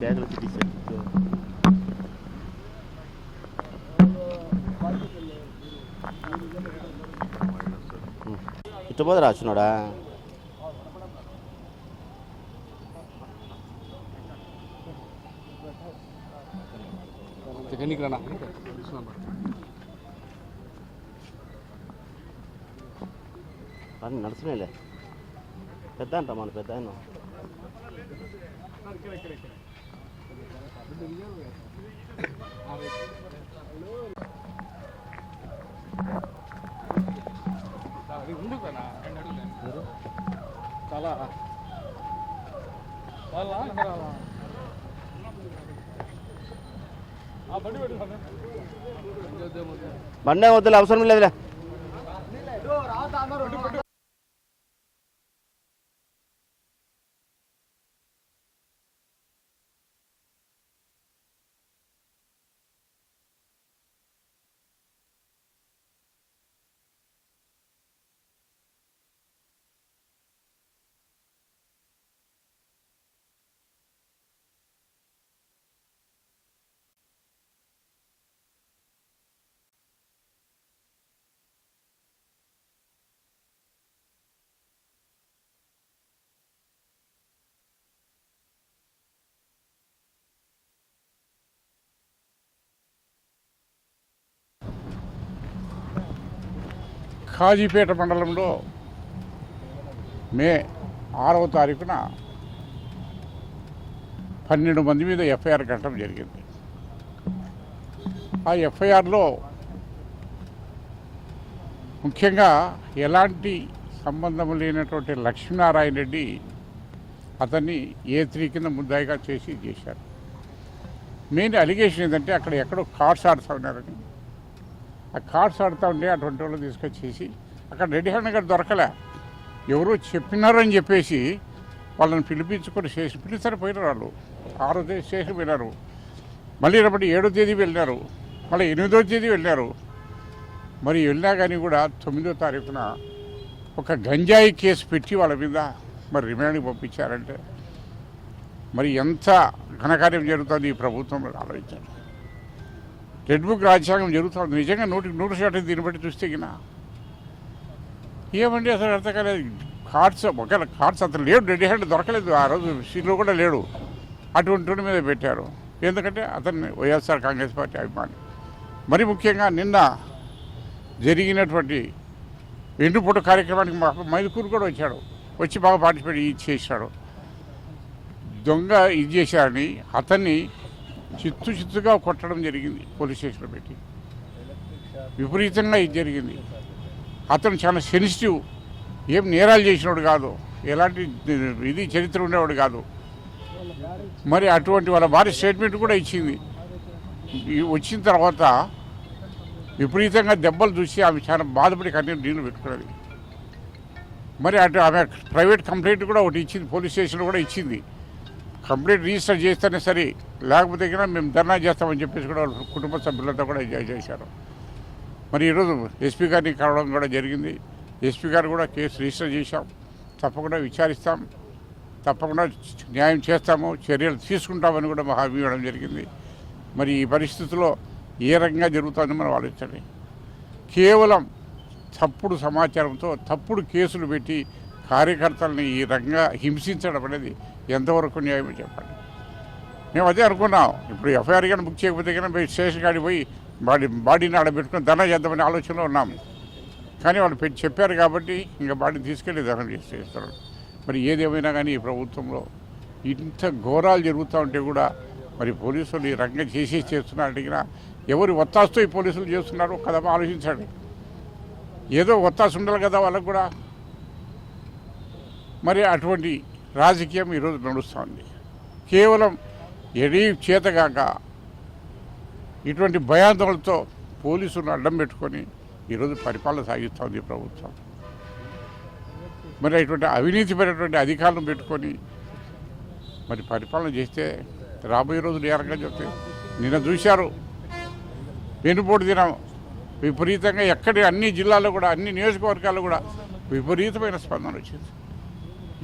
బ్యాగులు తీసేసారు ఇట్ట పోతే రాచున్నాడా ఎన్నికి రానా అని నడుచునేలే పెద్ద అంట మన పెద్ద ఆయన ముందుకు రానా చాలా వాళ్ళ రాలా ఆ బండి పెట్టు బండే వద్దులే అవసరం లేదులే ఖాజీపేట మండలంలో మే ఆరవ తారీఖున పన్నెండు మంది మీద ఎఫ్ఐఆర్ కట్టడం జరిగింది. ఆ ఎఫ్ఐఆర్లో ముఖ్యంగా ఎలాంటి సంబంధం లేనటువంటి లక్ష్మీనారాయణ రెడ్డి అతన్ని ఏ త్రీ కింద ముద్దాయిగా చేసి చేశారు. మెయిన్ అలిగేషన్ ఏంటంటే అక్కడ ఎక్కడో కార్డ్స్ ఆడుతూ ఉన్నారని. ఆ కార్డ్స్ ఆడుతూ ఉంటే అటువంటి వాళ్ళు తీసుకొచ్చేసి అక్కడ రెడీ గారు దొరకలే. ఎవరో చెప్పినారని చెప్పేసి వాళ్ళని పిలిపించుకొని స్టేషన్ పిలిచారు పోయినారు వాళ్ళు. ఆరో తేదీ స్టేషన్ వెళ్ళారు మళ్ళీ రేపటి ఏడో తేదీ వెళ్ళారు మళ్ళీ ఎనిమిదో తేదీ వెళ్ళారు. మరి వెళ్ళినా కానీ కూడా తొమ్మిదో తారీఖున ఒక గంజాయి కేసు పెట్టి వాళ్ళ మీద మరి రిమాండ్కి పంపించారంటే మరి ఎంత ఘనకార్యం జరుగుతుంది ఈ ప్రభుత్వం ఆలోచించారు రెడ్ బుక్ రాజ్యాంగం జరుగుతుంది నిజంగా నూటికి నూరు శాతం దీన్ని బట్టి చూస్తే గిన. ఏమండి అసలు అర్థం కాలేదు. కార్డ్స్ ఒకవేళ కార్డ్స్ అతను లేడు రెడీ హ్యాండ్ దొరకలేదు. ఆ రోజు సీట్లో కూడా లేడు. అటువంటి మీద పెట్టారు. ఎందుకంటే అతన్ని వైఎస్ఆర్ కాంగ్రెస్ పార్టీ అభిమాని. మరి ముఖ్యంగా నిన్న జరిగినటువంటి వెండుపూట కార్యక్రమానికి మా మైదుకూరు కూడా వచ్చాడు. వచ్చి బాగా పార్టిసిపేట్ ఇది చేశాడు. దొంగ ఇది చేశారని అతన్ని చిత్తు చిత్తుగా కొట్టడం జరిగింది పోలీస్ స్టేషన్లో పెట్టి. విపరీతంగా ఇది జరిగింది. అతను చాలా సెన్సిటివ్. ఏం నేరాలు చేసినవాడు కాదు. ఎలాంటి ఇది చరిత్ర ఉండేవాడు కాదు. మరి అటువంటి వాళ్ళ భార్య స్టేట్మెంట్ కూడా ఇచ్చింది. వచ్చిన తర్వాత విపరీతంగా దెబ్బలు చూసి ఆమె చాలా బాధపడి కన్నీరు నీళ్ళు పెట్టుకున్నది. మరి అటు ఆమె ప్రైవేట్ కంప్లైంట్ కూడా ఒకటి ఇచ్చింది పోలీస్ స్టేషన్లో కూడా ఇచ్చింది. కంప్లీట్ రిజిస్టర్ చేస్తేనే సరే. లేకపోతే కూడా మేము ధర్నా చేస్తామని చెప్పేసి కూడా వాళ్ళ కుటుంబ సభ్యులతో కూడా ఎంజాయ్ చేశారు. మరి ఈరోజు ఎస్పీ గారిని కలవడం కూడా జరిగింది. ఎస్పీ గారు కూడా కేసు రిజిస్టర్ చేశాం. తప్పకుండా విచారిస్తాం. తప్పకుండా న్యాయం చేస్తాము. చర్యలు తీసుకుంటామని కూడా మా హామీ ఇవ్వడం జరిగింది. మరి ఈ పరిస్థితిలో ఏ రకంగా జరుగుతుందో మనం ఆలోచించండి. కేవలం తప్పుడు సమాచారంతో తప్పుడు కేసులు పెట్టి కార్యకర్తల్ని ఈ రకంగా హింసించడం అనేది ఎంతవరకు న్యాయమో చెప్పండి. మేము అదే అనుకున్నాం. ఇప్పుడు ఎఫ్ఐఆర్ కానీ బుక్ చేయకపోతే కానీ పోయి స్టేషన్ కాడికి పోయి బాడీ బాడీని ఆడబెట్టుకుని ధనం ధన చేద్దామనే ఆలోచనలో ఉన్నాము కానీ వాళ్ళు పెట్టి చెప్పారు కాబట్టి ఇంకా బాడీని తీసుకెళ్ళి దహనం చేసి చేస్తారు మరి ఏదేమైనా కానీ ఈ ప్రభుత్వంలో ఇంత ఘోరాలు జరుగుతూ ఉంటే కూడా మరి పోలీసులు ఈ రంగం చేసి చేస్తున్నారు అడిగినా ఎవరి ఒత్తాసుతో ఈ పోలీసులు చేస్తున్నారు కదా ఆలోచించండి. ఏదో ఒత్తాసు ఉండాలి కదా వాళ్ళకు కూడా. మరి అటువంటి రాజకీయం ఈరోజు నడుస్తుంది కేవలం ఎడీ చేతగాక ఇటువంటి భయాందోళనతో పోలీసులను అడ్డం పెట్టుకొని ఈరోజు పరిపాలన సాగిస్తోంది ప్రభుత్వం. మరి ఇటువంటి అవినీతిపరటువంటి అధికారులను పెట్టుకొని మరి పరిపాలన చేస్తే రాబోయే రోజులు ఏ రకంగా చెప్తే నిన్న చూశారు వెనుపోటు దినం విపరీతంగా ఎక్కడి అన్ని జిల్లాల్లో కూడా అన్ని నియోజకవర్గాల్లో కూడా విపరీతమైన స్పందన వచ్చింది.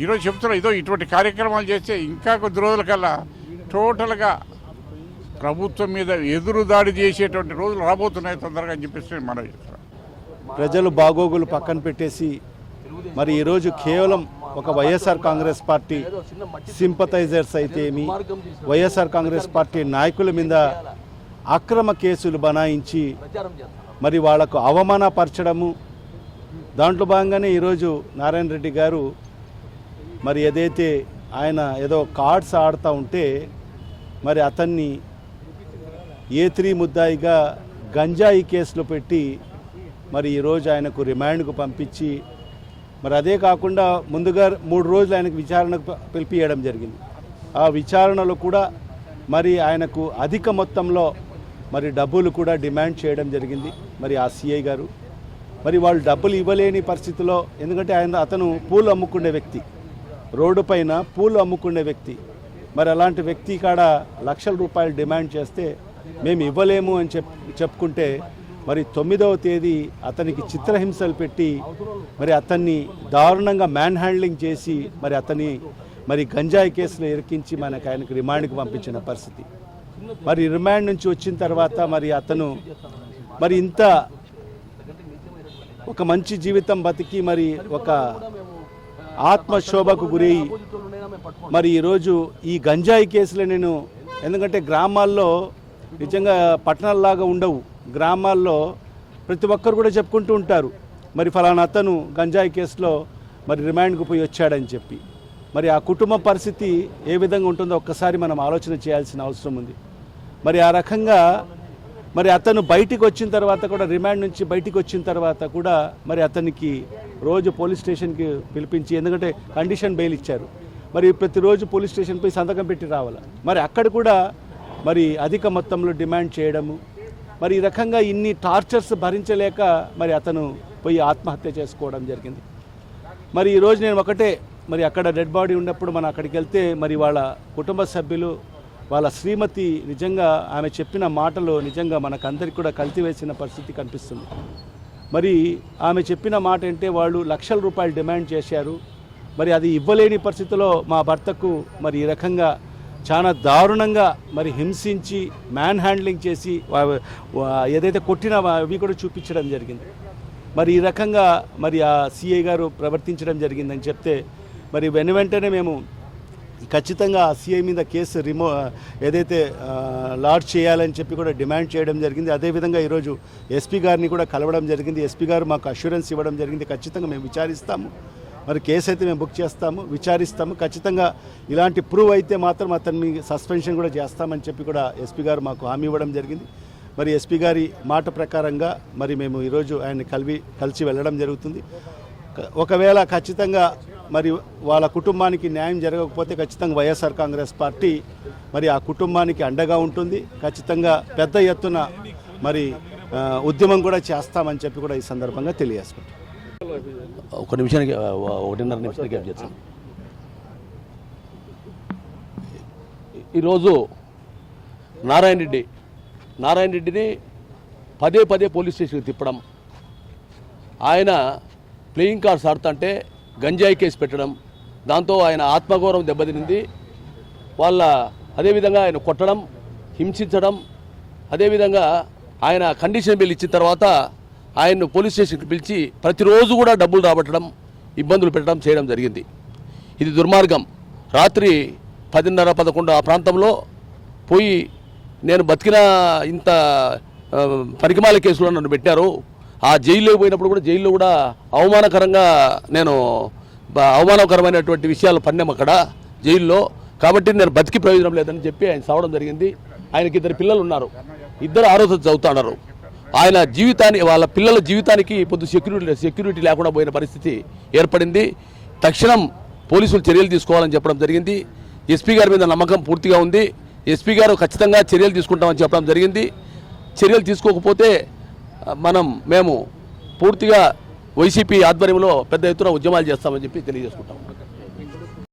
ఈరోజు చెప్తున్నా ఇదో ఇటువంటి కార్యక్రమాలు చేస్తే ఇంకా కొద్ది రోజుల కల్లా టోటల్గా ప్రభుత్వం మీద ఎదురుదాడి చేసేటువంటి రోజులు రాబోతున్నాయి తొందరగా అని చెప్పేసి నేను మనవి చేస్తున్నాను ప్రజలు బాగోగులు పక్కన పెట్టేసి మరి ఈరోజు కేవలం ఒక వైఎస్ఆర్ కాంగ్రెస్ పార్టీ సింపథైజర్స్ అయితే ఏమి వైఎస్ఆర్ కాంగ్రెస్ పార్టీ నాయకుల మీద అక్రమ కేసులు బనాయించి మరి వాళ్ళకు అవమానపరచడము. దాంట్లో భాగంగానే ఈరోజు నారాయణ రెడ్డి గారు మరి ఏదైతే ఆయన ఏదో కార్డ్స్ ఆడుతూ ఉంటే మరి అతన్ని ఏ త్రీ ముద్దాయిగా గంజాయి కేసులో పెట్టి మరి ఈరోజు ఆయనకు రిమాండ్కు పంపించి మరి అదే కాకుండా ముందుగా మూడు రోజులు ఆయనకు విచారణకు పిలిపియడం జరిగింది. ఆ విచారణలో కూడా మరి ఆయనకు అధిక మొత్తంలో మరి డబ్బులు కూడా డిమాండ్ చేయడం జరిగింది. మరి ఆ సిఐ గారు. మరి వాళ్ళు డబ్బులు ఇవ్వలేని పరిస్థితిలో ఎందుకంటే ఆయన అతను పూలు అమ్ముకునే వ్యక్తి. రోడ్డు పైన పూలు అమ్ముకునే వ్యక్తి. మరి అలాంటి వ్యక్తి కాడ లక్షల రూపాయలు డిమాండ్ చేస్తే మేము ఇవ్వలేము అని చెప్ చెప్పుకుంటే మరి తొమ్మిదవ తేదీ అతనికి చిత్రహింసలు పెట్టి మరి అతన్ని దారుణంగా మ్యాన్ హ్యాండ్లింగ్ చేసి మరి అతని మరి గంజాయి కేసులో ఇరికించి మనకు ఆయనకు రిమాండ్కి పంపించిన పరిస్థితి. మరి రిమాండ్ నుంచి వచ్చిన తర్వాత మరి అతను మరి ఇంత ఒక మంచి జీవితం బతికి మరి ఒక ఆత్మశోభకు గురై మరి ఈరోజు ఈ గంజాయి కేసులో నేను ఎందుకంటే గ్రామాల్లో నిజంగా పట్టణాల్లాగా ఉండవు. గ్రామాల్లో ప్రతి ఒక్కరు కూడా చెప్పుకుంటూ ఉంటారు. మరి ఫలానా అతను గంజాయి కేసులో మరి రిమాండ్కు పోయి వచ్చాడని చెప్పి. మరి ఆ కుటుంబ పరిస్థితి ఏ విధంగా ఉంటుందో ఒక్కసారి మనం ఆలోచన చేయాల్సిన అవసరం ఉంది. మరి ఆ రకంగా మరి అతను బయటికి వచ్చిన తర్వాత కూడా రిమాండ్ నుంచి బయటికి వచ్చిన తర్వాత కూడా మరి అతనికి రోజు పోలీస్ స్టేషన్కి పిలిపించి ఎందుకంటే కండిషన్ బెయిల్ ఇచ్చారు. మరి ప్రతిరోజు పోలీస్ స్టేషన్ పోయి సంతకం పెట్టి రావాలి? మరి అక్కడ కూడా మరి అధిక మొత్తంలో డిమాండ్ చేయడము మరి ఈ రకంగా ఇన్ని టార్చర్స్ భరించలేక మరి అతను పోయి ఆత్మహత్య చేసుకోవడం జరిగింది. మరి ఈరోజు నేను ఒకటే మరి అక్కడ డెడ్ బాడీ ఉన్నప్పుడు మనం అక్కడికి వెళ్తే మరి వాళ్ళ కుటుంబ సభ్యులు వాళ్ళ శ్రీమతి నిజంగా ఆమె చెప్పిన మాటలు నిజంగా మనకందరికి కూడా కలిసివేసిన పరిస్థితి కనిపిస్తుంది. మరి ఆమె చెప్పిన మాట అంటే వాళ్ళు లక్షల రూపాయలు డిమాండ్ చేశారు. మరి అది ఇవ్వలేని పరిస్థితిలో మా భర్తకు మరి ఈ రకంగా చాలా దారుణంగా మరి హింసించి మ్యాన్ హ్యాండ్లింగ్ చేసి వా- ఏదైతే కొట్టినా అవి కూడా చూపించడం జరిగింది. మరి ఈ రకంగా మరి ఆ సిఐ గారు ప్రవర్తించడం జరిగిందని చెప్తే మరి వెను వెంటనే మేము ఖచ్చితంగా ఆ సిఐ మీద కేసు రిమో ఏదైతే లాడ్జ్ చేయాలని చెప్పి కూడా డిమాండ్ చేయడం జరిగింది. అదేవిధంగా ఈరోజు ఎస్పీ గారిని కూడా కలవడం జరిగింది. ఎస్పీ గారు మాకు అష్యూరెన్స్ ఇవ్వడం జరిగింది. ఖచ్చితంగా మేము విచారిస్తాము. మరి కేసు అయితే మేము బుక్ చేస్తాము విచారిస్తాము. ఖచ్చితంగా ఇలాంటి ప్రూవ్ అయితే మాత్రం అతన్ని సస్పెన్షన్ కూడా చేస్తామని చెప్పి కూడా ఎస్పీ గారు మాకు హామీ ఇవ్వడం జరిగింది. మరి ఎస్పీ గారి మాట ప్రకారంగా మరి మేము ఈరోజు ఆయన్ని కలివి కలిసి వెళ్ళడం జరుగుతుంది. ఒకవేళ ఖచ్చితంగా మరి వాళ్ళ కుటుంబానికి న్యాయం జరగకపోతే ఖచ్చితంగా వైఎస్ఆర్ కాంగ్రెస్ పార్టీ మరి ఆ కుటుంబానికి అండగా ఉంటుంది. ఖచ్చితంగా పెద్ద ఎత్తున మరి ఉద్యమం కూడా చేస్తామని చెప్పి కూడా ఈ సందర్భంగా తెలియజేసుకుంటాం ఒక నిమిషానికి ఒకటిన్నర నిమిషానికి గ్యాప్ చేస్తాను ఈరోజు నారాయణ రెడ్డి నారాయణ రెడ్డిని పదే పదే పోలీస్ స్టేషన్కి తిప్పడం. ఆయన ప్లేయింగ్ కార్డ్స్ ఆడుతుంటే గంజాయి కేసు పెట్టడం దాంతో ఆయన ఆత్మగౌరవం దెబ్బతినింది. వాళ్ళ అదేవిధంగా ఆయన కొట్టడం హింసించడం అదేవిధంగా ఆయన కండిషన్ బిల్ ఇచ్చిన తర్వాత ఆయన్ను పోలీస్ స్టేషన్కి పిలిచి ప్రతిరోజు కూడా డబ్బులు రాబట్టడం ఇబ్బందులు పెట్టడం చేయడం జరిగింది. ఇది దుర్మార్గం. రాత్రి పదిన్నర పదకొండు ఆ ప్రాంతంలో పోయి నేను బతికిన ఇంత పరికమాల కేసులో నన్ను పెట్టారు. ఆ జైల్లో పోయినప్పుడు కూడా జైల్లో కూడా అవమానకరంగా నేను అవమానకరమైనటువంటి విషయాలు పన్నాం అక్కడ జైల్లో. కాబట్టి నేను బతికి ప్రయోజనం లేదని చెప్పి ఆయన సావడం జరిగింది. ఆయనకి ఇద్దరు పిల్లలు ఉన్నారు. ఇద్దరు ఆ రోజు చదువుతున్నారు. ఆయన జీవితాన్ని వాళ్ళ పిల్లల జీవితానికి పొద్దు సెక్యూరిటీ సెక్యూరిటీ లేకుండా పోయిన పరిస్థితి ఏర్పడింది. తక్షణం పోలీసులు చర్యలు తీసుకోవాలని చెప్పడం జరిగింది. ఎస్పీ గారి మీద నమ్మకం పూర్తిగా ఉంది. ఎస్పీ గారు ఖచ్చితంగా చర్యలు తీసుకుంటామని చెప్పడం జరిగింది. చర్యలు తీసుకోకపోతే మనం మేము పూర్తిగా వైసీపీ ఆధ్వర్యంలో పెద్ద ఎత్తున ఉద్యమాలు చేస్తామని చెప్పి తెలియజేసుకుంటాం.